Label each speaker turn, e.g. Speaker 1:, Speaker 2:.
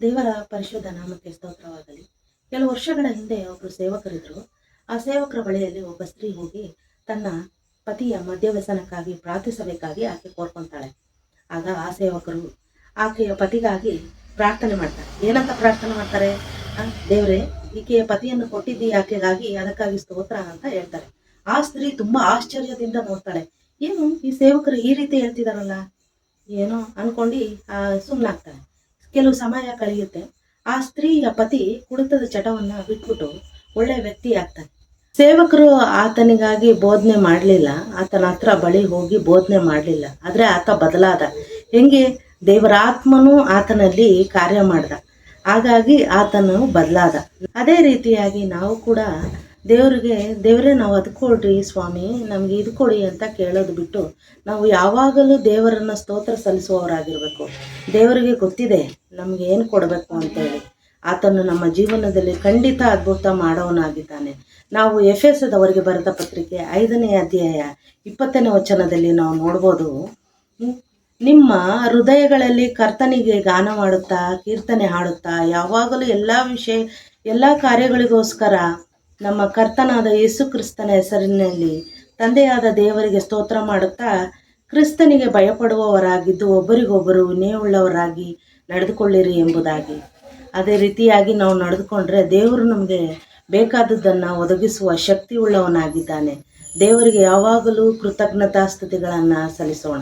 Speaker 1: ದೇವರ ಪರಿಶುದ್ಧ ನಾಮಕ್ಕೆ ಸ್ತೋತ್ರವಾಗಲಿ. ಕೆಲವು ವರ್ಷಗಳ ಹಿಂದೆ ಒಬ್ಬರು ಸೇವಕರಿದ್ರು. ಆ ಸೇವಕರ ಬಳಿಯಲ್ಲಿ ಒಬ್ಬ ಸ್ತ್ರೀ ಹೋಗಿ ತನ್ನ ಪತಿಯ ಮದ್ಯವ್ಯಸನಕ್ಕಾಗಿ ಪ್ರಾರ್ಥಿಸಬೇಕಾಗಿ ಆಕೆ ಕೋರ್ಕೊಂತಾಳೆ. ಆಗ ಆ ಸೇವಕರು ಆಕೆಯ ಪತಿಗಾಗಿ ಪ್ರಾರ್ಥನೆ ಮಾಡ್ತಾರೆ. ಏನಂತ ಪ್ರಾರ್ಥನೆ ಮಾಡ್ತಾರೆ? ದೇವರೇ ದೇವ್ರೇ, ಈಕೆಯ ಪತಿಯನ್ನು ಕೊಟ್ಟಿದ್ದಿ ಆಕೆಗಾಗಿ ಅದಕ್ಕಾಗಿ ಸ್ತೋತ್ರ ಅಂತ ಹೇಳ್ತಾರೆ. ಆ ಸ್ತ್ರೀ ತುಂಬಾ ಆಶ್ಚರ್ಯದಿಂದ ನೋಡ್ತಾಳೆ. ಏನು ಈ ಸೇವಕರು ಈ ರೀತಿ ಹೇಳ್ತಿದಾರಲ್ಲ? ಏನೋ ಅನ್ಕೊಂಡು ಸುಮ್ಮನಾಗ್ತಾಳೆ ಕೆಲವು ಸಮಯ ಕಳೆಯುತ್ತೆ. ಆ ಸ್ತ್ರೀಯ ಪತಿ ಕುಡಿತದ ಚಟವನ್ನ ಬಿಟ್ಬಿಟ್ಟು ಒಳ್ಳೆ ವ್ಯಕ್ತಿ ಆಗ್ತಾನೆ. ಸೇವಕರು ಆತನಿಗಾಗಿ ಬೋಧನೆ ಮಾಡಲಿಲ್ಲ. ಆತನ ಹತ್ರ ಬಳಿ ಹೋಗಿ ಬೋಧನೆ ಮಾಡಲಿಲ್ಲ. ಆದರೆ ಆತ ಬದಲಾದ. ಹೆಂಗೆ? ದೇವರಾತ್ಮನೂ ಆತನಲ್ಲಿ ಕಾರ್ಯ ಮಾಡ್ದ. ಹಾಗಾಗಿ ಆತನು ಬದಲಾದ. ಅದೇ ರೀತಿಯಾಗಿ ನಾವು ಕೂಡ ದೇವರಿಗೆ, ದೇವರೇ ನಾವು ಅದು ಕೊಡ್ರಿ ಸ್ವಾಮಿ, ನಮಗೆ ಇದು ಕೊಡಿ ಅಂತ ಕೇಳೋದು ಬಿಟ್ಟು ನಾವು ಯಾವಾಗಲೂ ದೇವರನ್ನ ಸ್ತೋತ್ರ ಸಲ್ಲಿಸುವವರಾಗಿರ್ಬೇಕು. ದೇವರಿಗೆ ಗೊತ್ತಿದೆ ನಮಗೆ ಏನು ಕೊಡಬೇಕು ಅಂತೇಳಿ. ಆತನು ನಮ್ಮ ಜೀವನದಲ್ಲಿ ಖಂಡಿತ ಅದ್ಭುತ ಮಾಡೋವನಾಗಿದ್ದಾನೆ. ನಾವು ಎಫ್ ಎಸ್ ಅವರಿಗೆ ಬರೆದ ಪತ್ರಿಕೆ ಐದನೇ ಅಧ್ಯಾಯ ಇಪ್ಪತ್ತನೇ ವಚನದಲ್ಲಿ ನಾವು ನೋಡ್ಬೋದು ನಿಮ್ಮ ಹೃದಯಗಳಲ್ಲಿ ಕರ್ತನಿಗೆ ಗಾನ ಮಾಡುತ್ತಾ, ಕೀರ್ತನೆ ಹಾಡುತ್ತಾ, ಯಾವಾಗಲೂ ಎಲ್ಲ ವಿಷಯ, ಎಲ್ಲ ಕಾರ್ಯಗಳಿಗೋಸ್ಕರ ನಮ್ಮ ಕರ್ತನಾದ ಯೇಸು ಕ್ರಿಸ್ತನ ಹೆಸರಿನಲ್ಲಿ ತಂದೆಯಾದ ದೇವರಿಗೆ ಸ್ತೋತ್ರ ಮಾಡುತ್ತಾ ಕ್ರಿಸ್ತನಿಗೆ ಭಯಪಡುವವರಾಗಿದ್ದು ಒಬ್ಬರಿಗೊಬ್ಬರು ವಿನಯವುಳ್ಳವರಾಗಿ ನಡೆದುಕೊಳ್ಳಿರಿ ಎಂಬುದಾಗಿ. ಅದೇ ರೀತಿಯಾಗಿ ನಾವು ನಡೆದುಕೊಂಡ್ರೆ ದೇವರು ನಮಗೆ ಬೇಕಾದದ್ದನ್ನು ಒದಗಿಸುವ ಶಕ್ತಿ ಉಳ್ಳವನಾಗಿದ್ದಾನೆ ದೇವರಿಗೆ ಯಾವಾಗಲೂ ಕೃತಜ್ಞತಾ ಕೃತಜ್ಞತಾಸ್ತುತಿಗಳನ್ನು ಸಲ್ಲಿಸೋಣ.